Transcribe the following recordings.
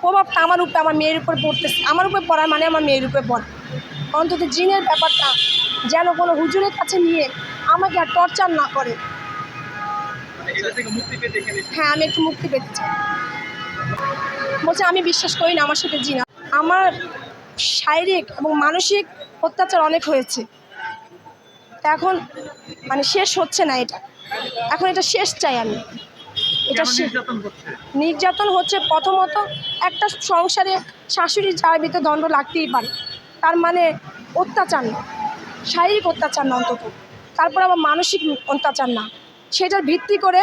প্রভাবটা আমার উপরে, আমার মেয়ের উপরে পড়তেছে। আমার উপরে পড়ার মানে আমার মেয়ের উপরে পড়ে। অন্তত জিনের ব্যাপারটা যেন কোনো হুজুরের কাছে নিয়ে আমাকে আর টর্চার না করে। হ্যাঁ আমি একটু মুক্তি পেতে চাই। বলছে, আমি বিশ্বাস করি না আমার সাথে জিনা। আমার শারীরিক এবং মানসিক অত্যাচার অনেক হয়েছে। এখন মানে শেষ হচ্ছে না এটা। এখন এটা শেষ চাই আমি। এটা নির্যাতন হচ্ছে প্রথমত একটা সংসারে শাশুড়ি যার ভিতরে দণ্ড লাগতেই পারে। তার মানে অত্যাচার না। শারীরিক অত্যাচার না অন্তত। তারপর আবার মানসিক অত্যাচার না। সেটার ভিত্তি করে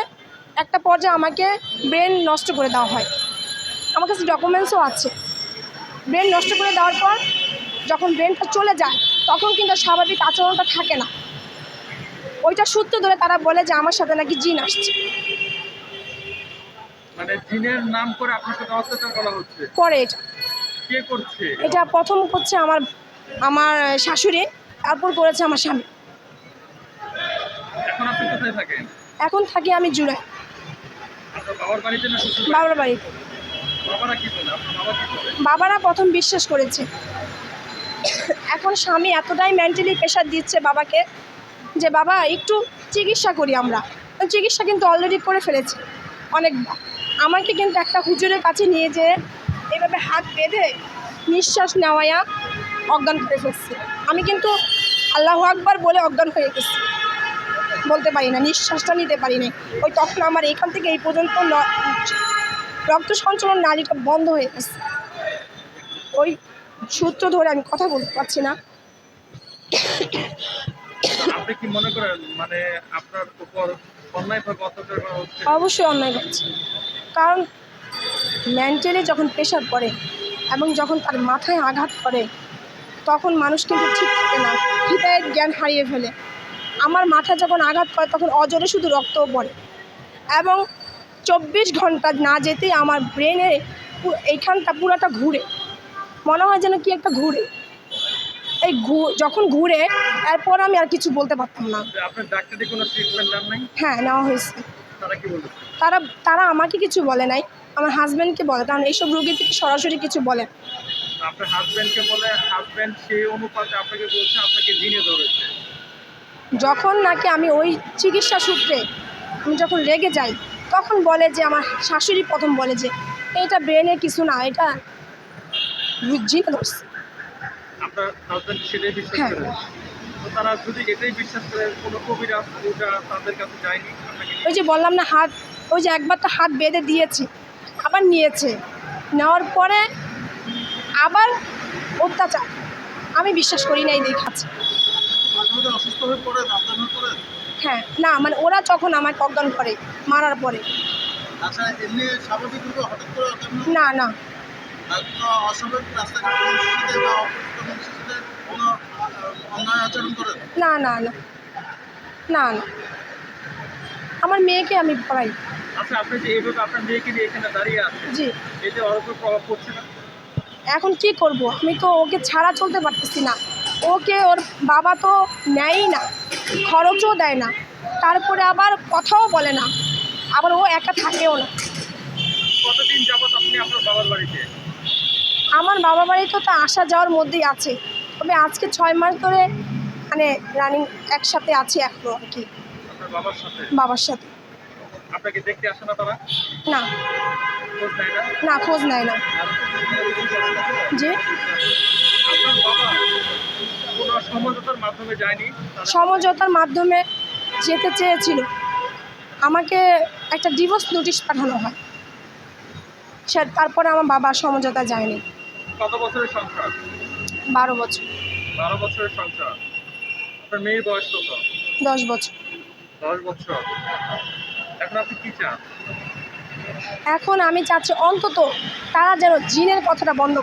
একটা পর্যায়ে আমাকে ব্রেন নষ্ট করে দেওয়া হয়। আমার কাছে ডকুমেন্টসও আছে। ব্রেন নষ্ট করে দেওয়ার পর যখন ব্রেনটা চলে যায় তখন কিন্তু স্বাভাবিক আচরণটা থাকে না। ওইটা সূত্র ধরে তারা বলে যে আমার সাথে নাকি জিন আসছে। মানে জিনের নাম করে আপনার সাথে অত্যাচার করা হচ্ছে। পরে এটা। কে করছে? এটা প্রথম করছে আমার আমার শাশুড়ি তারপর করেছে আমার স্বামী। এখন আপনি কোথায় থাকেন? এখন থাকি আমি জুড়ে বাবার বাড়িতে না শ্বশুর বাবার বাড়িতে। বাবারা কি বলে আপনার বাবা কি বলে বাবারা প্রথম বিশ্বাস করেছে। এখন স্বামী এতটাই মেন্টালি প্রেশার দিচ্ছে বাবাকে যে বাবা একটু চিকিৎসা করি আমরা। চিকিৎসা কিন্তু অলরেডি করে ফেলেছে অনেকবার। আমাকে কিন্তু একটা হুজুরের কাছে নিয়ে যেয়ে এভাবে হাত বেঁধে নিঃশ্বাস নেওয়ায়া অজ্ঞান করে ফেলছে আমি কিন্তু আল্লাহ আকবার বলে অজ্ঞান হয়ে গেছি। বলতে পারি না নিঃশ্বাসটা নিতে পারি না ওই তখন আমার এখান থেকে এই পর্যন্ত রক্ত সঞ্চালন নালীটা বন্ধ হয়ে গেছে। ওই সূত্র ধরে আমি কথা বলতে পারছি না। আপনি কি মনে করেন মানে আপনার উপর অন্যায়ভাবে অত্যাচার করা হচ্ছে? অবশ্যই অন্যায় করছে কারণ মেন্টালি যখন প্রেশার পড়ে এবং যখন তার মাথায় আঘাত করে তখন মানুষ কিন্তু ঠিক থাকে না। হৃদয়ের জ্ঞান হারিয়ে ফেলে। আমার মাথায় যখন আঘাত করে তখন অজরে শুধু রক্তও পড়ে। এবং চব্বিশ ঘণ্টা না যেতেই আমার ব্রেনে এইখানটা পুরোটা ঘুরে। মনে হয় যেন কি একটা ঘুরে। এই যখন ঘুরে এরপর আমি আর কিছু বলতে পারতাম না। হ্যাঁ নেওয়া হয়েছে। তারা তারা আমাকে কিছু বলে নাই। আমার হাজব্যান্ডকে বলে কারণ এইসব রুগী থেকে সরাসরি কিছু বলে। আপনার হাজব্যান্ডকে বলে হাজব্যান্ড সেই অনুপাতে আপনাকে বলছে আপনাকে জিনে ধরেছে। যখন নাকি আমি ওই চিকিৎসা সূত্রে আমি যখন রেগে যাই তখন বলে যে আমার শাশুড়ি প্রথম বলে যে এটা ব্রেনে কিছু না এটা জিনে ধরছে। হ্যাঁ। তো তারা যদি এটাই বিশ্বাস করে কোনো কবিরাজ ওটা তাদের কাছে যায়নি ওই যে বললাম না হাত ওই যে একবার তো হাত বেঁধে দিয়েছে আবার নিয়েছে। নেওয়ার পরে আবার অত্যাচার। আমি বিশ্বাস করি না এই দেখাচ্ছে হয়ে না মানে ওরা যখন আমাকে অজ্ঞান করে মারার পরে। আচ্ছা না না আর কোনো অস্বাভাবিক রাস্তাঘাট মানুষের সাথে বা অপরিচিত মানুষের সাথে কোনো আহ, অন্যায় আচরণ করেন না না না। না না। আমার মেয়েকে আমি পড়াই। আচ্ছা আপনি যে এইভাবে আপনার মেয়েকে নিয়ে এখানে দাঁড়িয়ে আছেন জি। এতে ওর উপর প্রভাব পড়ছে না? এখন কি করব? আমি তো ওকে ছাড়া চলতে পারতেছি না। ওকে ওর বাবা তো নেয়ই না খরচও দেয় না। তারপরে আবার কথাও বলে না। আবার ও একা থাকেও না। কতদিন যাবত আপনি আপনার বাবার বাড়িতে? আমার বাবা বাড়ি তো তা আসা যাওয়ার মধ্যেই আছে। তবে আজকে ছয় মাস ধরে মানে রানিং একসাথে আছি এখনও আর কি। বাবার সাথে? না না। খোঁজ নেয় না? যে সমঝোতার মাধ্যমে যেতে চেয়েছিল। আমাকে একটা ডিভোর্স নোটিশ পাঠানো হয়। সে তারপরে আমার বাবা সমঝোতা যায়নি। কত বছরের সংসার? বারো বছর। বারো বছরের সংসার। আপনার মেয়ের বয়স কত? দশ বছর। দশ বছর। এখন আপনি কি চান? এখন আমি চাচ্ছি অন্তত তারা যেন জিনের কথাটা বন্ধ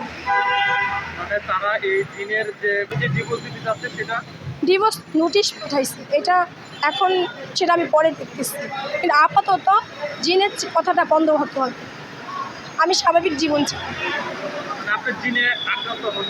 মানে তারা এই দিনের যে ডিপোজিট আছে সেটা? ডিভোর্স নোটিশ পাঠাইছে। এটা এখন সেটা আমি পরে দেখতেছি। কিন্তু আপাতত জিনের কথাটা বন্ধ হতে হবে। আমি স্বাভাবিক জীবন চাই। মানে আপনার জিনে আক্রান্ত হন